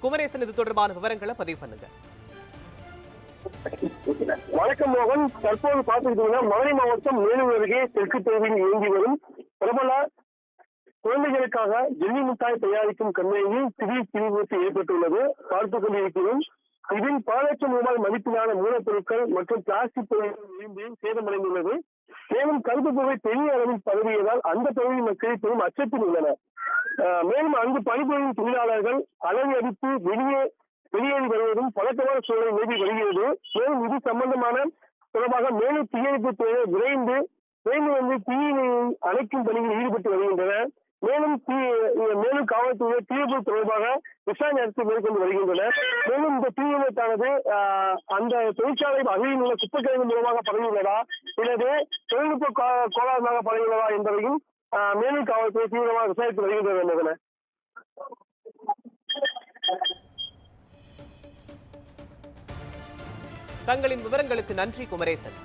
குமரேசன் இது தொடர்பான விவரங்களை பதிவு பண்ணுங்க. வணக்கம் மோகன். தற்போது பார்த்துக்கிட்டீங்கன்னா மதுரை மாவட்டம் மேலூர் அருகே தெற்கு தெருவில் இயங்கி வரும் பிரபல குழந்தைகளுக்காக ஜெல்லி மிட்டாய் தயாரிக்கும் கம்பெனியில் திடீர் தீ ஏற்பட்டுள்ளது. பார்த்துக் கொண்டிருக்கிறோம். இதில் பல லட்சம் ரூபாய் மதிப்பிலான மூலப்பொருட்கள் மற்றும் பிளாஸ்டிக் பொருட்கள் விழுந்து சேதமடைந்துள்ளது. மேலும் கருப்பு புகை பெரிய அளவில் பரவியதால் அந்த பகுதி மக்கள் பெரும் அச்சத்தில் உள்ளனர். மேலும் அங்கு பணிபுரியும் தொழிலாளர்கள் அளவு அடித்து வெளியே வெளியேறி வருவதும் பழக்கமான சூழலை மீறி வருகிறது. மேலும் இது சம்பந்தமான தொடர்பாக மேலும் தீயணைப்பு துறையை விரைந்து விரைந்து வந்து தீயினை அணைக்கும் பணியில் ஈடுபட்டு வருகின்றனர். மேலும் தீ மேலும் காவல்துறை தீர்ப்பு தொடர்பாக விசாரணை நடத்தி மேற்கொண்டு வருகின்றனர். மேலும் இந்த தீவிரத்தானது ஆஹ், அந்த தொழிற்சாலை அருகில் உள்ள குப்பைக்கிழங்கு மூலமாக பரவியுள்ளதா? அல்லது தொழில்நுட்ப கோளாறுமாக பரவியுள்ளதா என்பதையும் மேலும் காவல்துறை தீவிரமாக விசாரித்து வருகின்றனர் மகனே தங்களின் விவரங்களுக்கு நன்றி குமரேசன்.